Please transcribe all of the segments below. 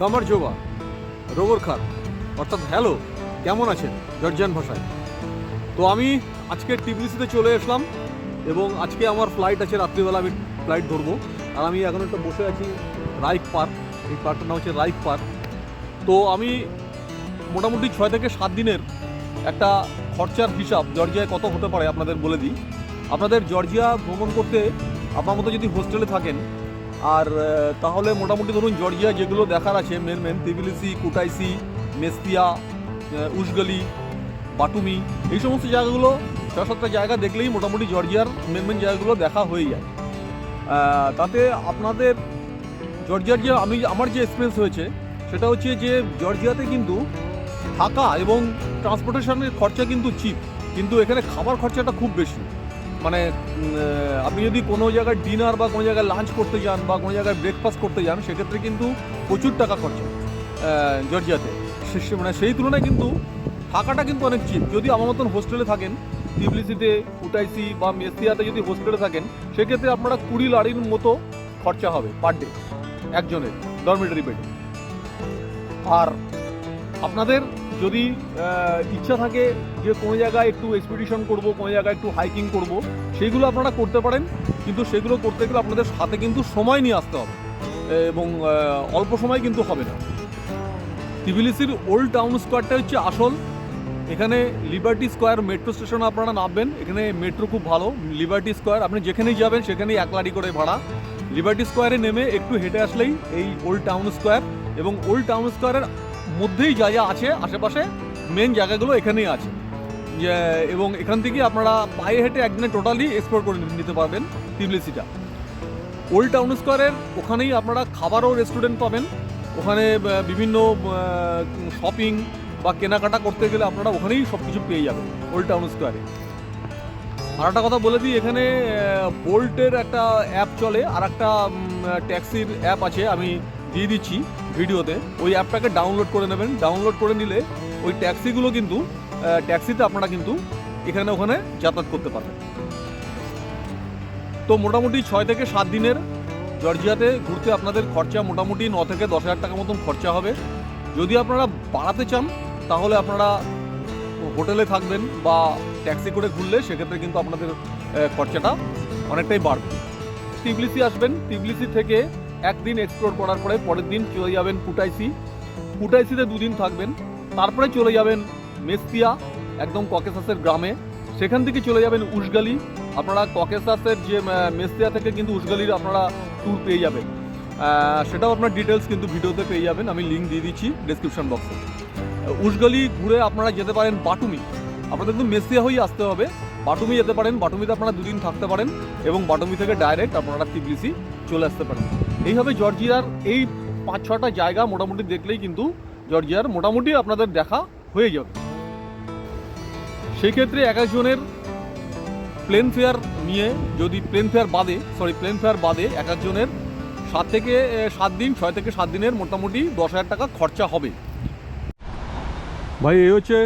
কামার জোবা, রোবর খান, অর্থাৎ হ্যালো, কেমন আছেন? জর্জিয়ান ভাষায়। তো আমি আজকে টিবিসিতে চলে আসলাম এবং আজকে আমার ফ্লাইট আছে, রাত্রিবেলা আমি ফ্লাইট ধরবো। আর আমি এখন একটা বসে আছি রাইক পার্ক এই পার্কটার নাম হচ্ছে রাইক পার্ক তো আমি মোটামুটি ছয় থেকে সাত দিনের একটা খরচার হিসাব জর্জিয়ায় কত হতে পারে আপনাদের বলে দিই। আপনাদের জর্জিয়া ভ্রমণ করতে আপনার মতো যদি হোস্টেলে থাকেন আর তাহলে মোটামুটি ধরুন জর্জিয়া যেগুলো দেখার আছে main main Tbilisi, Kutaisi Mestia Ushguli Batumi, এই সমস্ত জায়গাগুলো ছ সাতটা জায়গা দেখলেই মোটামুটি জর্জিয়ার মেন মেন জায়গাগুলো দেখা হয়ে যায়। তাতে আপনাদের জর্জিয়ার যে, আমি, আমার যে এক্সপিরিয়েন্স হয়েছে, সেটা হচ্ছে যে জর্জিয়াতে কিন্তু থাকা এবং ট্রান্সপোর্টেশনের খরচা কিন্তু চিপ কিন্তু এখানে খাবার খরচাটা খুব বেশি। মানে আপনি যদি কোনো জায়গায় ডিনার বা কোনো জায়গায় লাঞ্চ করতে যান বা কোনো জায়গায় ব্রেকফাস্ট করতে যান, সেক্ষেত্রে কিন্তু প্রচুর টাকা খরচা জর্জিয়াতে। মানে সেই তুলনায় কিন্তু থাকাটা কিন্তু অনেক চিপ যদি আমার মতন হোস্টেলে থাকেন টিবলিসিতে উটাইসি বা মেসিয়াতে যদি হোস্টেলে থাকেন, সেক্ষেত্রে আপনারা কুড়ি লাড়ির মতো খরচা হবে পার ডে একজনের ডরমিটারি বেডে আর আপনাদের যদি ইচ্ছা থাকে যে কোনো জায়গায় একটু এক্সপিডিশন করব, কোনো জায়গায় একটু হাইকিং করব সেইগুলো আপনারা করতে পারেন। কিন্তু সেগুলো করতে গেলে আপনাদের সাথে কিন্তু সময় নিয়ে আসতে হবে। এবং অল্প সময় কিন্তু হবে না। তিবিলিসির ওল্ড টাউন স্কোয়ারটা হচ্ছে আসল। এখানে লিবার্টি স্কোয়ার মেট্রো স্টেশন আপনারা নামবেন। এখানে মেট্রো খুব ভালো। লিবার্টি স্কোয়ার আপনি যেখানেই যাবেন, সেখানেই এক লাড়ি করে ভাড়া। লিবার্টি স্কোয়ারে নেমে একটু হেঁটে আসলেই এই ওল্ড টাউন স্কোয়ার এবং ওল্ড টাউন স্কোয়ারের মধ্যেই যা যা আছে, আশেপাশে মেন জায়গাগুলো এখানেই আছে। এবং এখান থেকে আপনারা পায়ে হেঁটে একদিনে টোটালি এক্সপ্লোর করে নিতে পারবেন টিবলিসিটা ওল্ড টাউন স্কোয়ারের ওখানেই আপনারা খাবারও রেস্টুরেন্ট পাবেন। ওখানে বিভিন্ন শপিং বা কেনাকাটা করতে গেলে আপনারা ওখানেই সব কিছু পেয়ে যাবেন ওল্ড টাউন স্কোয়ারে আর একটা কথা বলে দিই, এখানে বোল্টের একটা অ্যাপ চলে আর একটা ট্যাক্সির অ্যাপ আছে। আমি দিয়ে দিচ্ছি ভিডিওতে। ওই অ্যাপটাকে ডাউনলোড করে নেবেন। ডাউনলোড করে নিলে ওই ট্যাক্সিগুলো কিন্তু ট্যাক্সিতে আপনারা কিন্তু এখানে ওখানে যাতায়াত করতে পারবেন। তো মোটামুটি ছয় থেকে সাত দিনের জর্জিয়াতে ঘুরতে আপনাদের খরচা মোটামুটি ন থেকে দশ হাজার টাকা মতন খরচা হবে। যদি আপনারা বাড়াতে চান, তাহলে আপনারা হোটেলে থাকবেন বা ট্যাক্সি করে ঘুরলে সেক্ষেত্রে কিন্তু আপনাদের খরচাটা অনেকটাই বাড়বে। টিবলিসি আসবেন। টিবলিসি থেকে একদিন এক্সপ্লোর করার পরে পরের দিন চলে যাবেন পুটাইসি পুটাইসিতে দুদিন থাকবেন। তারপরে চলে যাবেন মেস্তিয়া একদম ককেসাসের গ্রামে। সেখান থেকে চলে যাবেন উসগালি আপনারা ককেসাসের যে মেস্তিয়া থেকে কিন্তু উসগালির আপনারা ট্যুর পেয়ে যাবেন। সেটাও আপনার ডিটেলস কিন্তু ভিডিওতে পেয়ে যাবেন। আমি লিঙ্ক দিয়ে দিচ্ছি ডেসক্রিপশন বক্সে উসগালি ঘুরে আপনারা যেতে পারেন বাটুমি। আপনাদের কিন্তু মেসিয়া হয়েই আসতে হবে। বাটুমি যেতে পারেন। বাটুমিতে আপনারা দুদিন থাকতে পারেন এবং বাটুমি থেকে ডাইরেক্ট আপনারা তিবলিসি চলে আসতে পারেন। এইভাবে জর্জিয়ার এই পাঁচ ছটা জায়গা মোটামুটি দেখলেই কিন্তু জর্জিয়ার মোটামুটি আপনাদের দেখা হয়ে যাবে। সেক্ষেত্রে এক একজনের প্লেন ফেয়ার নিয়ে যদি প্লেন ফেয়ার বাদে সরি প্লেন ফেয়ার বাদে এক একজনের সাত থেকে সাত দিন, ছয় থেকে সাত দিনের মোটামুটি দশ হাজার টাকা খরচা হবে। ভাই, এই হচ্ছে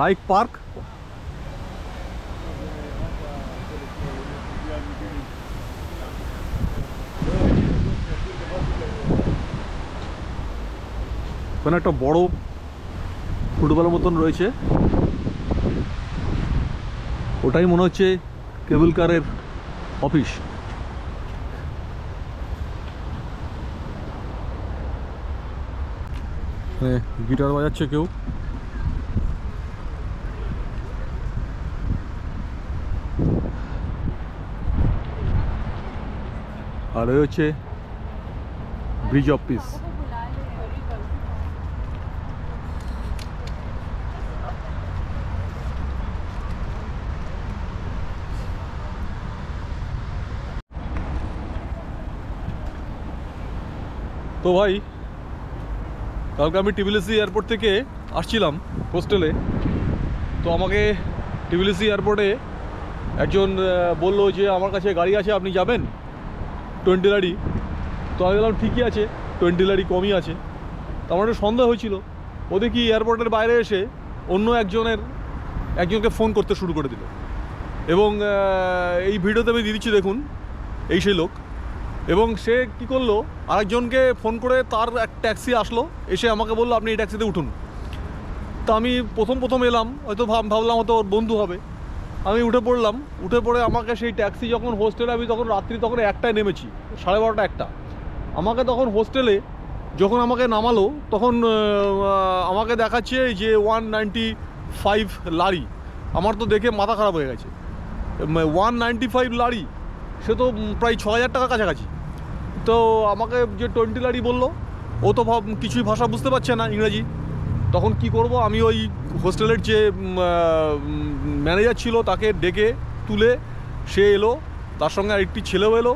রাইক পার্ক। ওখানে একটা বড় ফুটবলের মতন রয়েছে। ওটাই মনে হচ্ছে কেবল কারের অফিস। গিটার বাজাচ্ছে কেউ। আর হচ্ছে ব্রিজ অফিস। তো ভাই, কালকে আমি টিবিলিসি এয়ারপোর্ট থেকে আসছিলাম হোস্টেলে। তো আমাকে টিবিলিসি এয়ারপোর্টে একজন বলল যে আমার কাছে গাড়ি আছে, আপনি যাবেন? টোয়েন্টি লারি তো আমি বললাম, ঠিকই আছে, টোয়েন্টি লারি কমই আছে। তো আমার একটু সন্দেহ হয়েছিল। ও দেখি এয়ারপোর্টের বাইরে এসে অন্য একজনের, একজনকে ফোন করতে শুরু করে দিল। এবং এই ভিডিওতে আমি দিচ্ছি, দেখুন, এই সেই লোক। এবং সে কি করল? আরেকজনকে ফোন করে তার এক ট্যাক্সি আসলো, এসে আমাকে বলল, আপনি এই ট্যাক্সিতে উঠুন। তা আমি প্রথম প্রথম এলাম, হয়তো ভাব- ভাবলাম হয়তো ওর বন্ধু হবে। আমি উঠে পড়লাম, উঠে পড়ে আমাকে সেই ট্যাক্সি যখন হোস্টেলে আমি তখন রাত্রি তখন একটায় নেমেছি, সাড়ে বারোটা একটা। আমাকে তখন হোস্টেলে যখন আমাকে নামালো, তখন আমাকে দেখাচ্ছে যে ওয়ান নাইনটি ফাইভ লারি। আমার তো দেখে মাথা খারাপ হয়ে গেছে। ওয়ান নাইনটি ফাইভ লারি, সে তো প্রায় ছ হাজার টাকা কাছাকাছি। তো আমাকে যে টোয়েন্টি লারি বলল, ও তো ভাব কিছুই ভাষা বুঝতে পারছে না ইংরেজি। তখন কি করব, আমি ওই হোস্টেলের যে ম্যানেজার ছিল তাকে ডেকে তুলে সে এলো, তার সঙ্গে আরেকটি ছেলেও এলো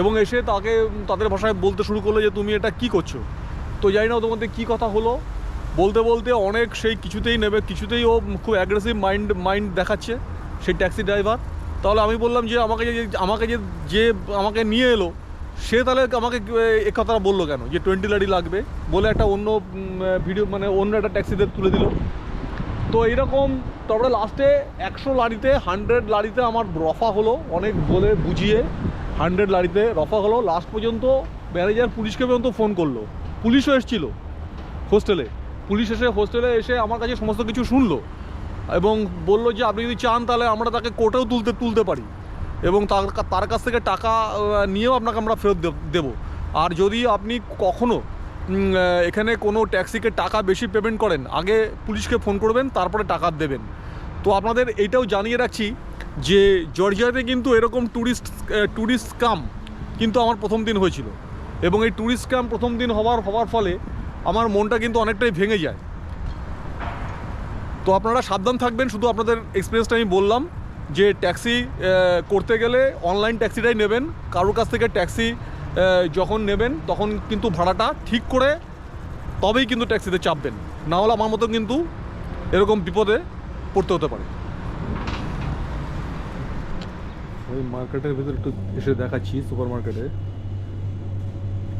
এবং এসে তাকে, তাদের ভাষায় বলতে শুরু করল যে, তুমি এটা কি করছ? তো জানি না ওদের মধ্যে কী কথা হলো। বলতে বলতে অনেক সেই কিছুতেই নেবে কিছুতেই ও খুব অ্যাগ্রেসিভ মাইন্ড মাইন্ড দেখাচ্ছে সেই ট্যাক্সি ড্রাইভার তাহলে আমি বললাম যে, আমাকে যে আমাকে যে যে, আমাকে নিয়ে এলো সে তাহলে আমাকে, এ কথাটা বলল কেন? যে টোয়েন্টি লারি লাগবে বলে একটা অন্য ভিডিও মানে অন্য একটা ট্যাক্সিতে তুলে দিল। তো এইরকম তারপরে লাস্টে একশো লারিতে হান্ড্রেড লারিতে আমার রফা হলো, অনেক বলে বুঝিয়ে হান্ড্রেড লারিতে রফা হলো। লাস্ট পর্যন্ত ম্যানেজার পুলিশকে পর্যন্ত ফোন করল। পুলিশও এসেছিল হোস্টেলে পুলিশ এসে হোস্টেলে এসে আমার কাছে সমস্ত কিছু শুনলো এবং বলল যে, আপনি যদি চান তাহলে আমরা তাকে কোর্টেও তুলতে তুলতে পারি। এবং তার তার কাছ থেকে টাকা নিয়েও আপনাকে আমরা ফেরত দেব- আর যদি আপনি কখনো এখানে কোনো ট্যাক্সিকে টাকা বেশি পেমেন্ট করেন, আগে পুলিশকে ফোন করবেন, তারপরে টাকা দেবেন। তো আপনাদের এটাও জানিয়ে রাখছি যে, জর্জিয়াতে কিন্তু এরকম ট্যুরিস্ট ট্যুরিস্ট কাম কিন্তু আমার প্রথম দিন হয়েছিল। এবং এই ট্যুরিস্ট কাম প্রথম দিন হওয়ার হওয়ার ফলে আমার মনটা কিন্তু অনেকটাই ভেঙে যায়। তো আপনারা সাবধান থাকবেন, শুধু আপনাদের এক্সপিরিয়েন্সটা আমি বললাম। যে ট্যাক্সি করতে গেলে অনলাইন ট্যাক্সিটাই নেবেন। কারোর কাছ থেকে ট্যাক্সি যখন নেবেন, তখন কিন্তু ভাড়াটা ঠিক করে তবেই কিন্তু ট্যাক্সিতে চাপবেন। না হলে আমার মতো কিন্তু এরকম বিপদে পড়তে হতে পারে। ওই মার্কেটের ভিতরে একটু এসে দেখাচ্ছি সুপার মার্কেটে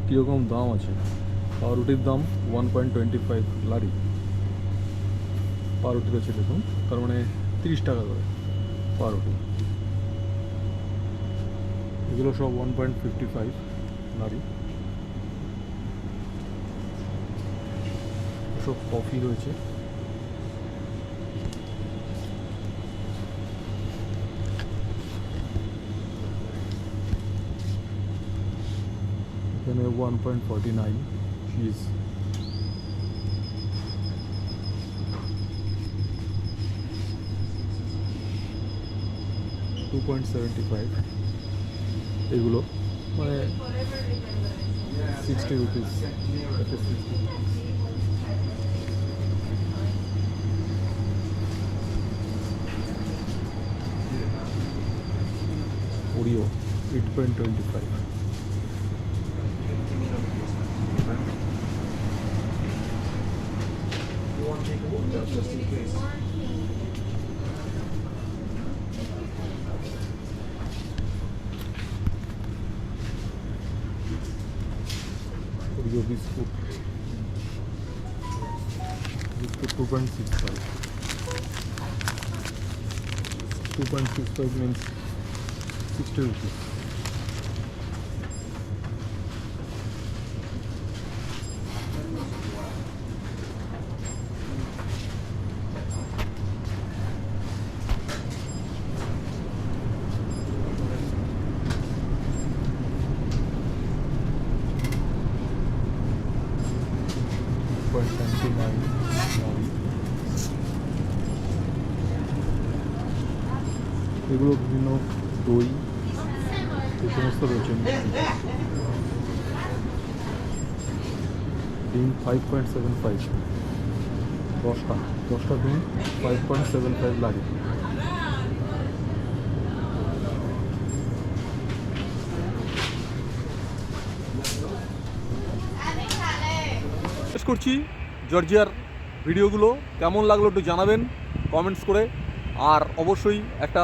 কীরকম দাম আছে? পাউরুটির দাম one point twenty five lari. পাউরুটি রয়েছে দেখুন, তার মানে তিরিশ টাকা করে। পাউরুটি এগুলো সব ওয়ান পয়েন্ট ফিফটি ফাইভ নারী সব কফি রয়েছে। এখানে one point forty nine cheese two point seventy five এগুলো? মানে sixty rupees Oreo eight point twenty five Oreo biscuit biscuit two point six five two point six five means sixty rupees point ninety nine এগুলো বিভিন্ন দই, এই সমস্ত রয়েছে। ডিম five point seven five দশটা। দশটা ফাইভ পয়েন্ট সেভেন ফাইভ লাগে। করছি জর্জিয়ার ভিডিওগুলো। কেমন লাগল একটু জানাবেন, কমেন্টস করে। আর অবশ্যই একটা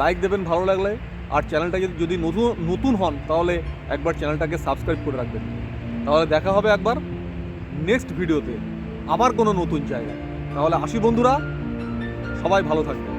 লাইক দেবেন ভালো লাগলে। আর চ্যানেলটা যদি নতুন নতুন হন, তাহলে একবার চ্যানেলটাকে সাবস্ক্রাইব করে রাখবেন। তাহলে দেখা হবে একবার নেক্সট ভিডিওতে আবার কোনো নতুন জায়গায়। তাহলে আসি বন্ধুরা, সবাই ভালো থাকবেন।